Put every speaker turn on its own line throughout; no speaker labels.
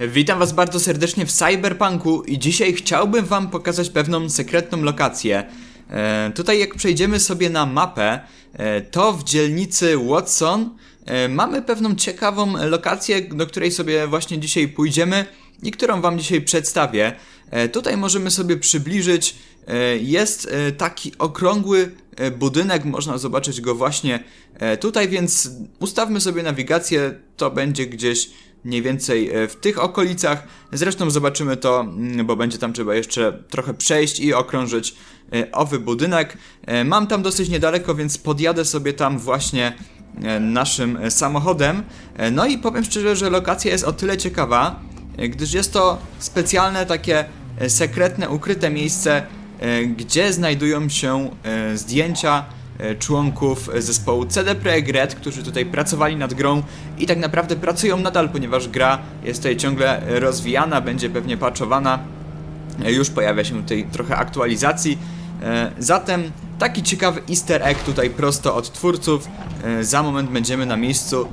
Witam Was bardzo serdecznie w Cyberpunku i dzisiaj chciałbym Wam pokazać pewną sekretną lokację. E, tutaj jak przejdziemy sobie na mapę, e, to w dzielnicy Watson e, mamy pewną ciekawą lokację, do której sobie właśnie dzisiaj pójdziemy i którą Wam dzisiaj przedstawię. E, tutaj możemy sobie przybliżyć, jest e, taki okrągły e, budynek, można zobaczyć go właśnie e, tutaj, więc ustawmy sobie nawigację, to będzie gdzieś mniej więcej e, w tych okolicach. Zresztą zobaczymy to, mm, bo będzie tam trzeba jeszcze trochę przejść i okrążyć e, owy budynek. E, Mam tam dosyć niedaleko, więc podjadę sobie tam właśnie e, naszym e, samochodem. E, No i powiem szczerze, że lokacja jest o tyle ciekawa, e, gdyż jest to specjalne takie e, sekretne, ukryte miejsce, e, gdzie znajdują się e, zdjęcia e, członków zespołu CD Projekt Red, którzy tutaj pracowali nad grą i tak naprawdę pracują nadal, ponieważ gra jest tutaj ciągle rozwijana, będzie pewnie patchowana. E, Już pojawia się tutaj trochę aktualizacji. E, Zatem taki ciekawy easter egg tutaj prosto od twórców. E, Za moment będziemy na miejscu.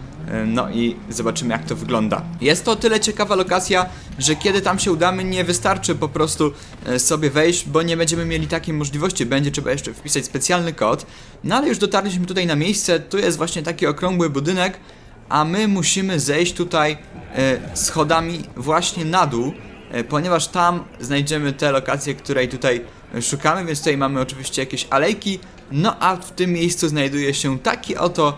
No i zobaczymy jak to wygląda. Jest to o tyle ciekawa lokacja, że kiedy tam się udamy nie wystarczy po prostu e, sobie wejść, bo nie będziemy mieli takiej możliwości. Będzie trzeba jeszcze wpisać specjalny kod. No ale już dotarliśmy tutaj na miejsce. Tu jest właśnie taki okrągły budynek, a my musimy zejść tutaj e, schodami właśnie na dół e, ponieważ tam znajdziemy te lokacje, której tutaj szukamy, więc tutaj mamy oczywiście jakieś alejki, no a w tym miejscu znajduje się taki oto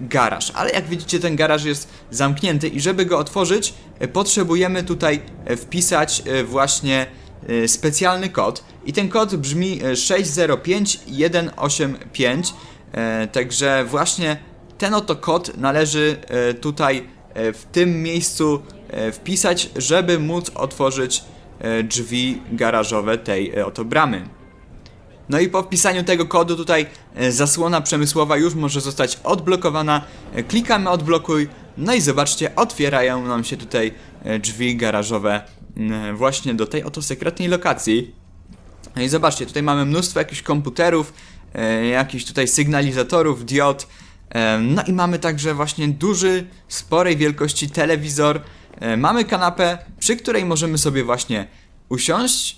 garaż, ale jak widzicie ten garaż jest zamknięty i żeby go otworzyć e, potrzebujemy tutaj e, wpisać e, właśnie e, specjalny kod. I ten kod brzmi e, 605185 e, także właśnie ten oto kod należy e, tutaj e, w tym miejscu e, wpisać, żeby móc otworzyć e, drzwi garażowe tej e, oto bramy. No i po wpisaniu tego kodu tutaj e, zasłona przemysłowa już może zostać odblokowana. E, Klikamy odblokuj, no i zobaczcie, otwierają nam się tutaj e, drzwi garażowe mm, właśnie do tej oto sekretnej lokacji. No i zobaczcie, tutaj mamy mnóstwo jakichś komputerów, jakichś tutaj sygnalizatorów, diod. No i mamy także właśnie duży, sporej wielkości telewizor. Mamy kanapę, przy której możemy sobie właśnie usiąść.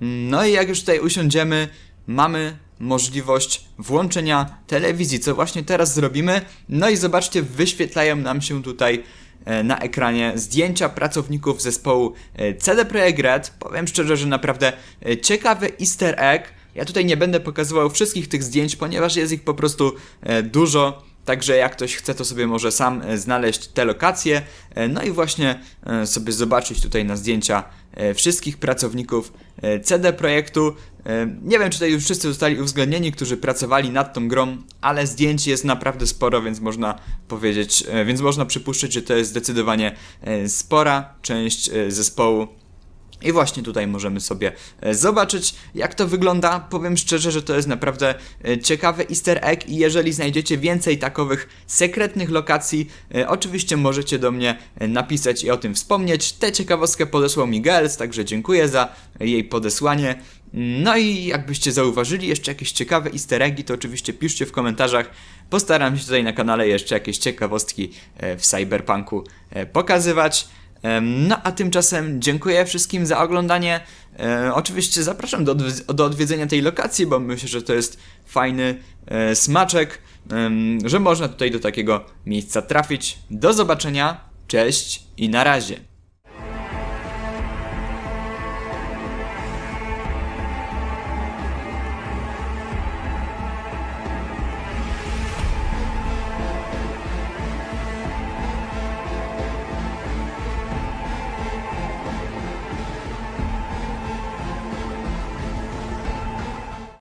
No i jak już tutaj usiądziemy, mamy możliwość włączenia telewizji, co właśnie teraz zrobimy. No i zobaczcie, wyświetlają nam się tutaj e, na ekranie zdjęcia pracowników zespołu e, CD Projekt Red. Powiem szczerze, że naprawdę e, ciekawy easter egg. Ja tutaj nie będę pokazywał wszystkich tych zdjęć, ponieważ jest ich po prostu dużo. Także jak ktoś chce, to sobie może sam e, znaleźć te lokacje. E, No i właśnie e, sobie zobaczyć tutaj na zdjęcia wszystkich pracowników CD Projektu. Nie wiem, czy tutaj już wszyscy zostali uwzględnieni, którzy pracowali nad tą grą, ale zdjęć jest naprawdę sporo, więc można powiedzieć, więc można przypuszczać, że to jest zdecydowanie spora część zespołu. I właśnie tutaj możemy sobie e, zobaczyć, jak to wygląda. Powiem szczerze, że to jest naprawdę e, ciekawy easter egg i jeżeli znajdziecie więcej takowych sekretnych lokacji, e, oczywiście możecie do mnie napisać i o tym wspomnieć. Tę ciekawostkę podesłał Miguel, także dziękuję za jej podesłanie. No i jakbyście zauważyli jeszcze jakieś ciekawe easter eggi, to oczywiście piszcie w komentarzach. Postaram się tutaj na kanale jeszcze jakieś ciekawostki w Cyberpunku pokazywać. No a tymczasem dziękuję wszystkim za oglądanie. Oczywiście zapraszam do, odwi- do odwiedzenia tej lokacji, bo myślę, że to jest fajny e, smaczek, że można tutaj do takiego miejsca trafić. Do zobaczenia, cześć i na razie.